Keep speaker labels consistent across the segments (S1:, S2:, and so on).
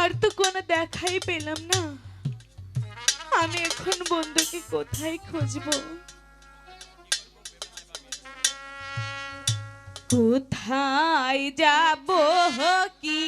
S1: আর তো কোনো দেখাই পেলাম না। আমি এখন বন্ধুকে কোথায় খুঁজব? কোথায় যাব কি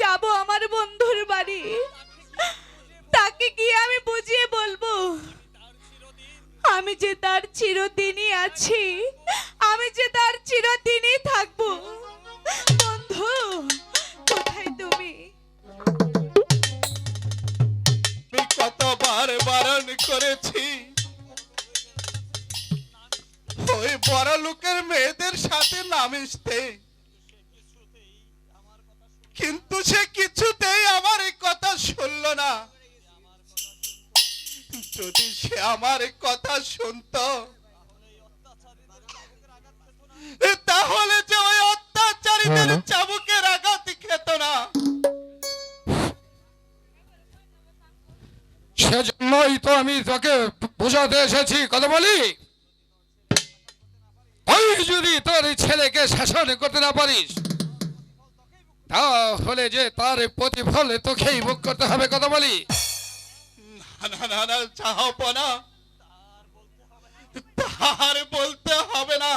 S1: যাব আমার বন্ধুর বাড়ি। তাকে গিয়ে আমি বুঝিয়ে বলব। আমি যে তার চিরদিনই আছি, আমি যে তার চিরদিনই থাকব। বন্ধু, কোথায় তুমি?
S2: কতবার বারণ করেছি। ওই বড় লোকের মেয়েদের সাথে না মিশতে কিন্তু সে কিছুতেই আমার এই কথা শুনল না। যদি সে আমার কথা শুনতো তাহলে যে ওই অত্যাচারীদের চাবুকের আঘাত খেত না।
S3: সেজন্যই তো আমি তোকে বোঝাতে এসেছি কথা বলি? তুই যদি তোর ছেলেকে শাসন করতে না পারিস তাহলে যে তার প্রতিফল তোকেই ভোগ করতে হবে কথা বলি।
S2: না না না তার বলতে হবে না।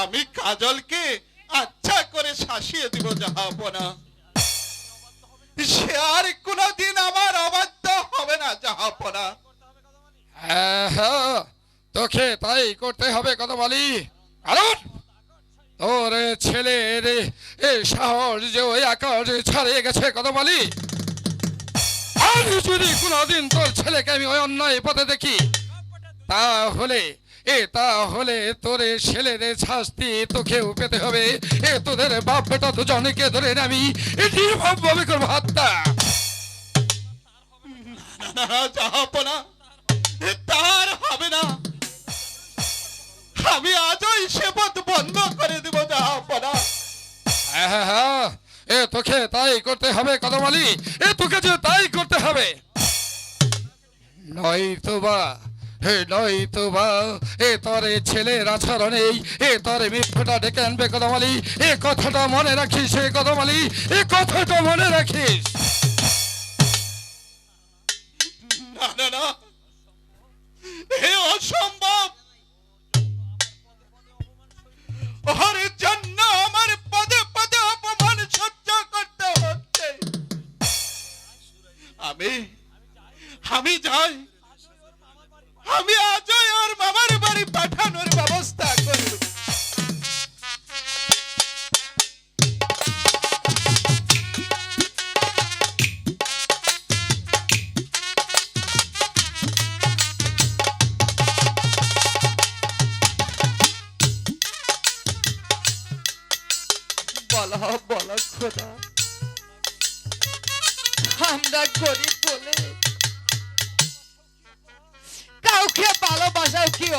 S2: আমি কাজলকে আচ্ছা করে শাসিয়ে দিব জাহাপনা সে আর কোনদিন আমার অবাধ্য হবে না জাহাপনা
S3: হ্যাঁ, হ্যাঁ, তোকে তাই করতে হবে কথা বলি। কারণ তোর রে এ সাহস যে ওই আকাশ ছাড়িয়ে গেছে কথা বলি আর যদি কোনোদিন তোর ছেলেকে আমি ওই অন্যায় পথে দেখি তাহলে এ তাহলে তোর ছেলের শাস্তি তোকেও পেতে হবে এ তোদের বাপ বেটা দুজনকে ধরে আমি এটি ভাবে করব হত্যা
S2: তার হবে না আমি আজই সেপথ বন্ধ করে দিব জাহাপনা
S3: হ্যাঁ হ্যাঁ হ্যাঁ। এ তোকে তাই করতে হবে কদমালি। এ তোকে যে তাই করতে হবে। নয় তো বা হে নয় তো বা এ তোর ছেলের আচরণেই এ তোর মিথ্যটা ডেকে আনবে কদমালি। এ কথাটা মনে রাখিস এ কদমালি। এ কথাটা মনে রাখিস।
S2: না না না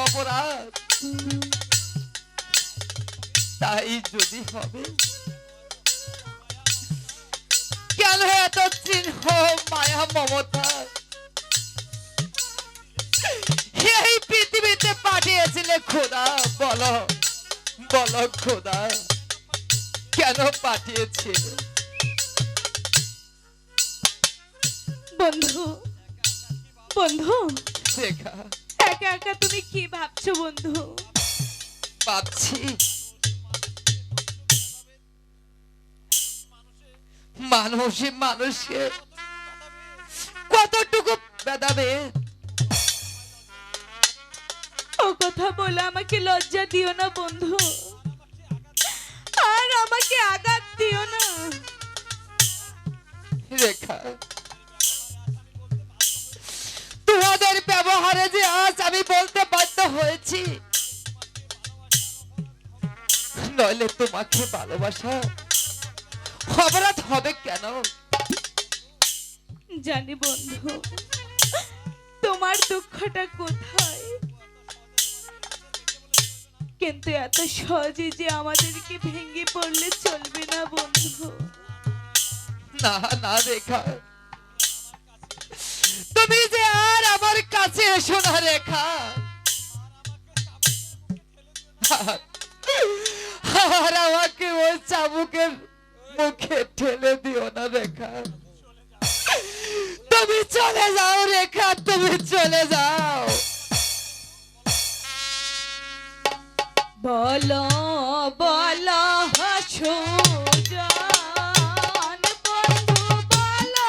S4: অপরাধ। তাই যদি হবে কেন এত চিহ্ন মায়া মমতা? এই পৃথিবীতে পাঠিয়েছিলে খোদা বলো বলো খোদা কেন পাঠিয়েছিল?
S1: বন্ধু বন্ধু।
S4: দেখা
S1: একা একা তুমি কি ভাবছ বন্ধু?
S4: পাচ্ছি মানুষে মানুষকে কতটুকু বেদাবে?
S1: ও কথা বলে আমাকে লজ্জা দিও না বন্ধু। আর আমাকে আঘাত দিও না।
S4: রেখা ব্যবহারে যে আজ আমি বলতে বাধ্য হয়েছি। নইলে তোমাকে ভালোবাসা অপরাধ হবে কেন?
S1: জানি বন্ধু তোমার দুঃখটা কোথায়? কিন্তু এত সহজে যে আমাদেরকে ভেঙে পড়লে চলবে না বন্ধু।
S4: না না রেখা। তুমি যে আর আমার কাছে এসো না রেখা আর আমাকে ওই চাবুকের মুখে ঠেলে দিও না রেখা তুমি চলে যাও রেখা তুমি চলে যাও।
S1: বলো বলো সুজন বন্ধু বলো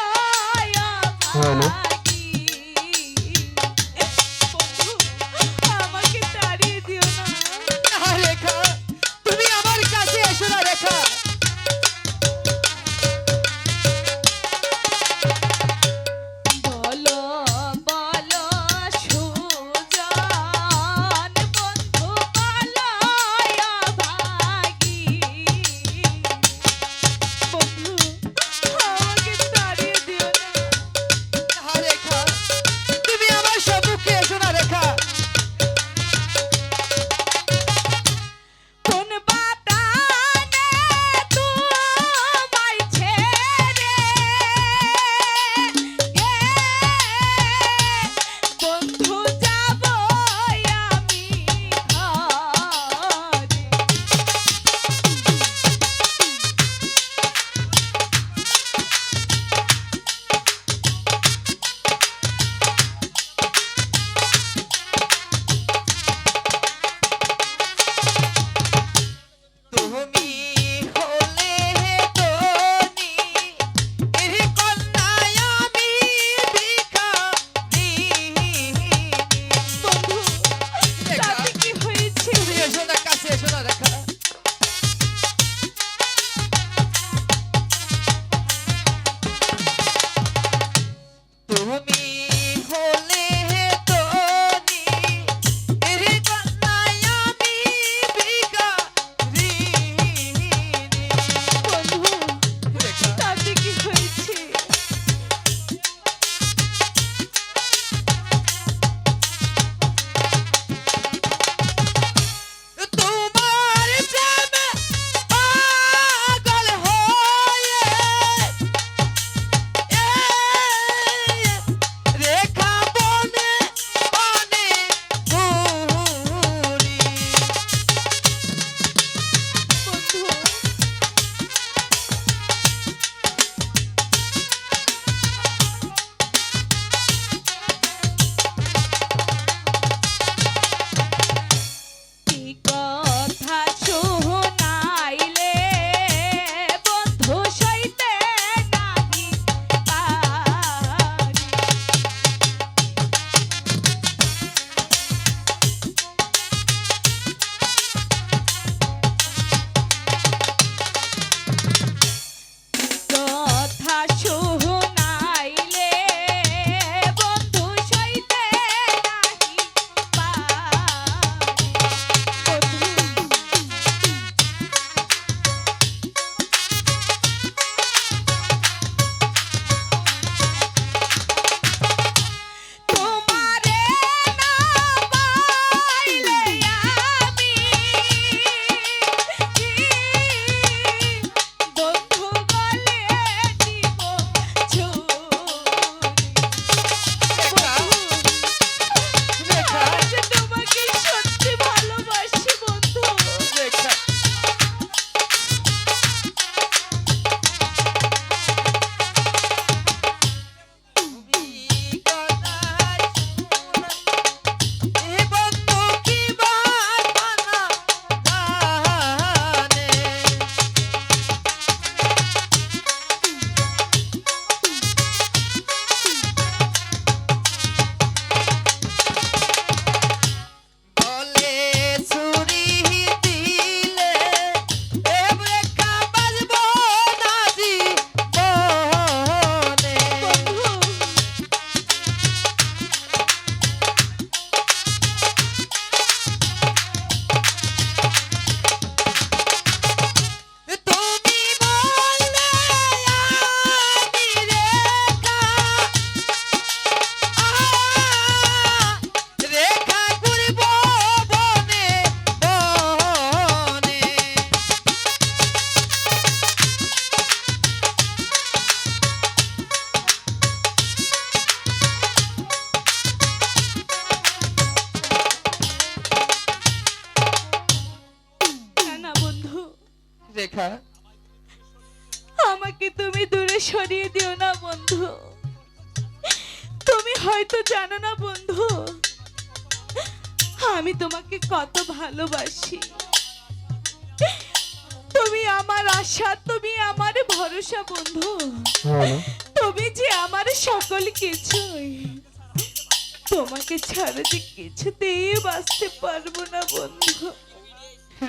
S1: ছাড়া যে কিছুতেই বাঁচতে পারব না বন্ধু।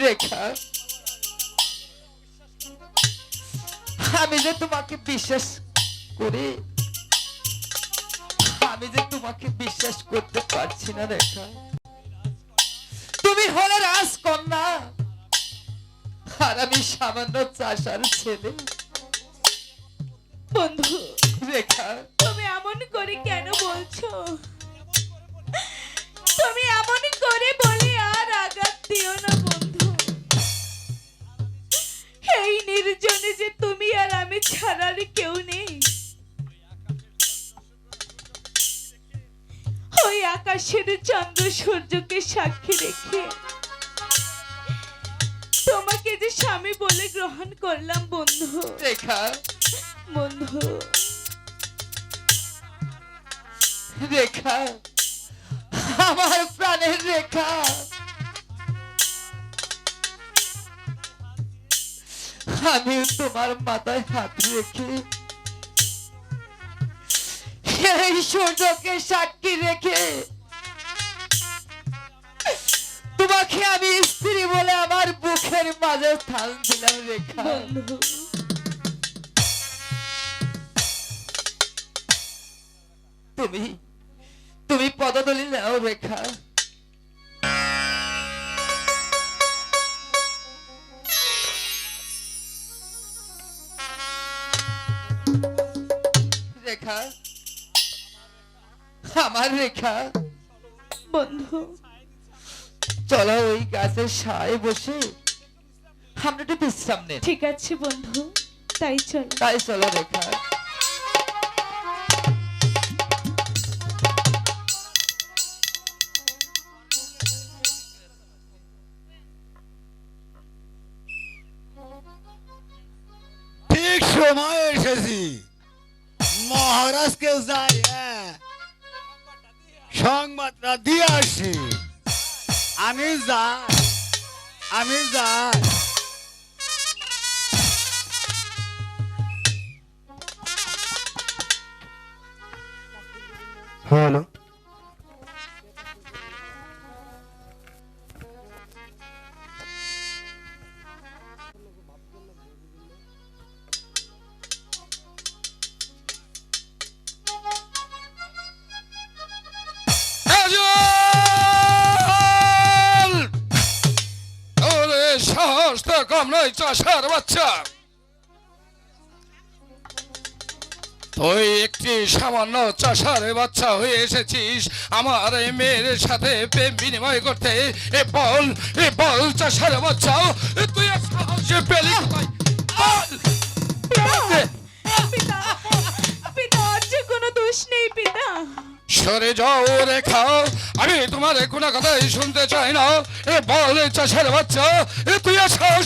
S4: রেখা আমি যে তোমাকে বিশ্বাস করি আমি যে তোমাকে বিশ্বাস করতে পারছি না রেখা। তুমি হলে রাজকন্যা আর আমি সামান্য চাষার ছেলে।
S1: বন্ধু
S4: রেখা।
S1: তুমি এমন করে কেন বলছো? তুমি এমন করে বলে আর আঘাত দিও না বন্ধু। এই নির্জনে যে তুমি আর আমি ছাড়ার কেউ নেই। ওই আকাশের চন্দ্র সূর্যকে সাক্ষী রেখে তোমাকে যে স্বামী বলে গ্রহণ করলাম বন্ধু।
S4: রেখা।
S1: বন্ধু।
S4: রেখা। আমার প্রাণের রেখা। আমি তোমার মাথায় হাত রেখে এই সূর্যকে সাক্ষী রেখে তোমাকে আমি স্ত্রী বলে আমার বুকের মাঝে স্থান দিলাম রেখা। তুমি তুমি পদদলি নাও রেখা। রেখা। আমার রেখা।
S1: বন্ধু।
S4: চলো ওই গাছের ছায় বসে আমরা একটু বিশ্রাম নেই।
S1: ঠিক আছে বন্ধু তাই চল।
S4: তাই চলো রেখা।
S5: মহারাজকে যাই হ্যাঁ। সংবাদটা দিয়ে আসি। আমি যাই আমি যাই। হ্যালো
S3: কম বাচ্চা। তুই একটি সামান্য চাষার বাচ্চা হয়ে এসেছিস। আমার এই মেয়ের সাথে প্রেম বিনিময় করতে এ বল এ বল চাষার বাচ্চা। তুই সাহসে পেলি সরে যাও রেখা আমি তোমার কোনো কথাই শুনতে চাই না। এ বল চাষের বাচ্চা এ তুই সাহস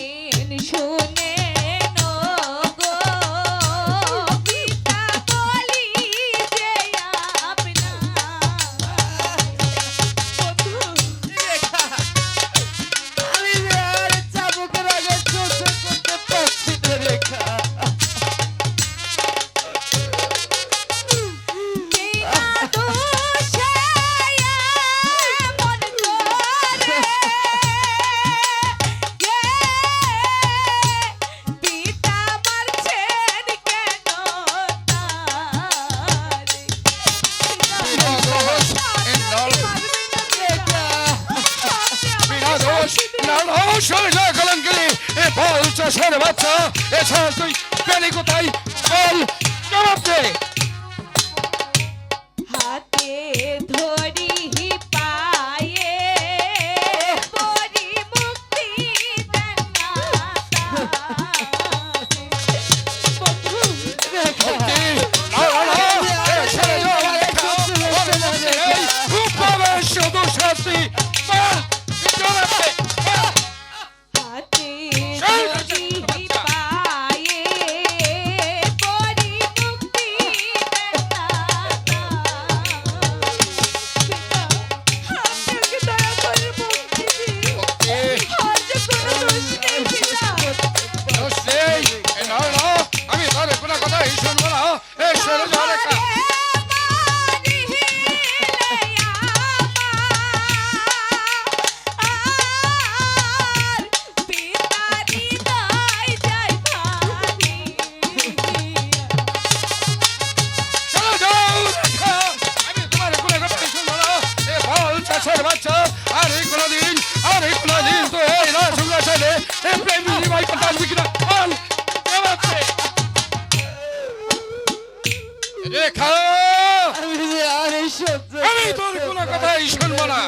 S3: কথাই শুনব না।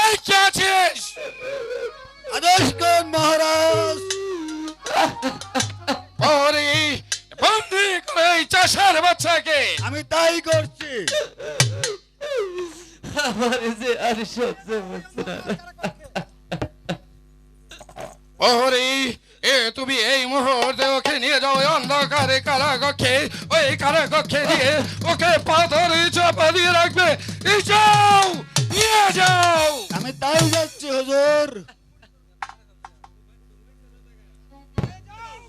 S3: এই কে আছিস?
S5: আদেশ করুন মহারাজ।
S3: ওরে বন্দি করে এই চাষার বাচ্চাকে।
S5: আমি তাই করছি।
S4: আমার যে আর সহ্য হচ্ছে না
S3: ওরে এ তুমি এই মুহূর্তে ওকে নিয়ে যাও অন্ধকারে কারাগক্ষে ওই কারাগক্ষে দিয়ে ওকে পাথরে চাপা দিয়ে রাখবে। যাও নিয়ে যাও।
S5: আমি তাই যাচ্ছি হুজুর।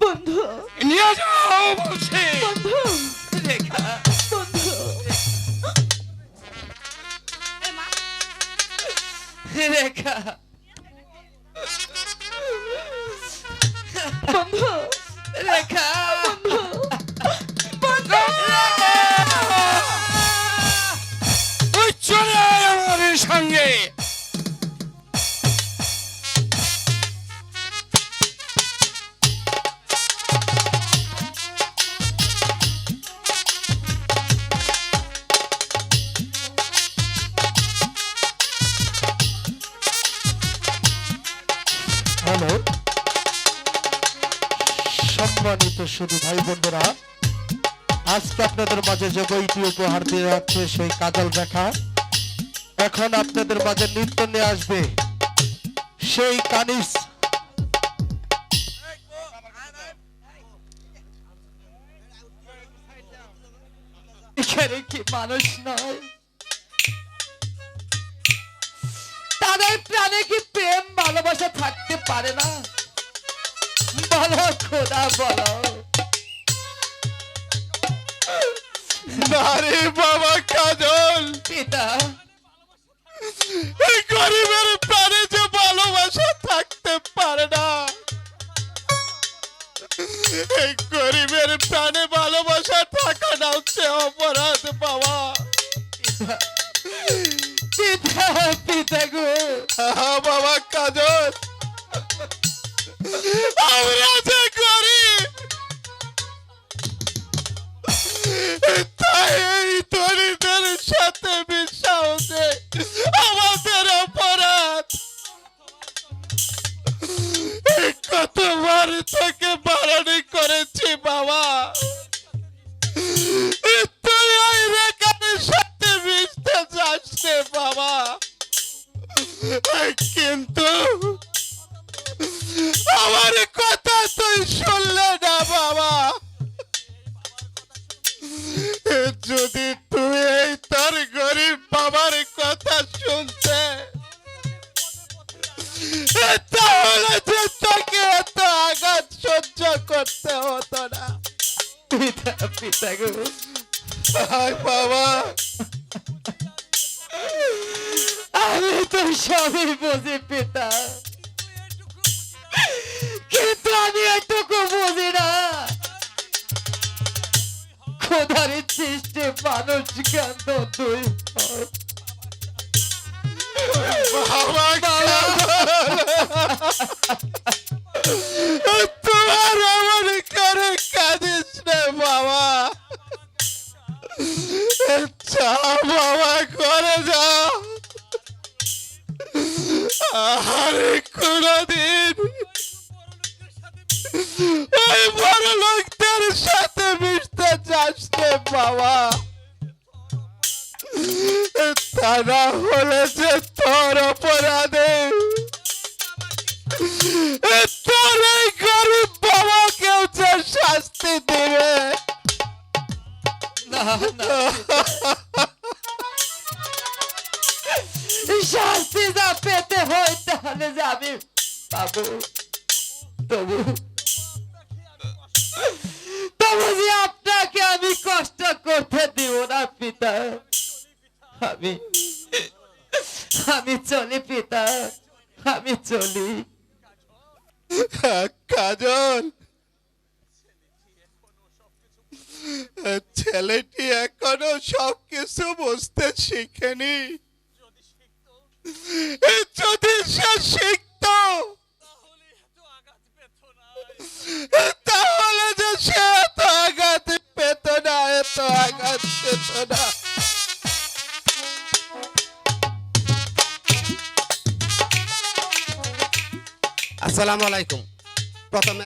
S1: বন্ধু।
S3: নিয়ে যাও বলছি।
S1: বন্ধু।
S4: রেখা।
S1: বন্ধু।
S4: রেখা।
S1: বন্ধু।
S3: তুই চলে আমার সঙ্গে।
S6: সম্মানিত শুধু ভাই বোনেরা, আজকে আপনাদের মাঝে যে বইটি উপহার দিয়ে যাচ্ছে সেই কাজল দেখা এখন আপনাদের মাঝে নৃত্য নিয়ে আসবে। সেই কানিস।
S4: মানুষ নয়? তাদের প্রাণে কি প্রেম ভালোবাসা থাকতে পারে না? বলো খোদা বলো।
S2: না রে বাবা কাজল।
S4: পিতা।
S2: এই গরিবের প্রাণে যে ভালোবাসা থাকতে পারে না। এই গরিবের প্রাণে ভালোবাসা থাকা না হচ্ছে অপরাধ বাবা।
S4: পিতা। পিতা গো।
S2: বাবা কাজল। আমরা যে গরিব তাই এই দরিদ্রের সাথে মিশা হচ্ছে আমাদের অপরাধ কতবার থেকে বারণি করেছি বাবা তুই ওই রেখানের সাথে মিশতে রে বাবা কিন্তু আমার কথা তুই শুনলে না বাবা। যদি তুই এই তোর গরিব বাবার কথা শুনতে তাহলে যে তোকে এত আঘাত সহ্য করতে হতো না।
S4: পিতা পিতা গো।
S2: বাবা।
S4: আমি তো সবই বুঝি পিতা। আমি এটুকু বুঝি না খোদার সৃষ্টি মানুষ কেন তুই?
S2: বাবা
S4: তবু তবু যে আপনাকে আমি কষ্ট করতে দিব না, পিতা। আমি আমি চলি, পিতা। আমি চলি।
S2: কাজল। ছেলেটি এখনও সবকিছু বুঝতে শিখেনি। যদি সে শিখত তাহলে যে সে এত আঘাত পেত না এত আঘাত পেত না।
S7: আসসালামু আলাইকুম। প্রথমে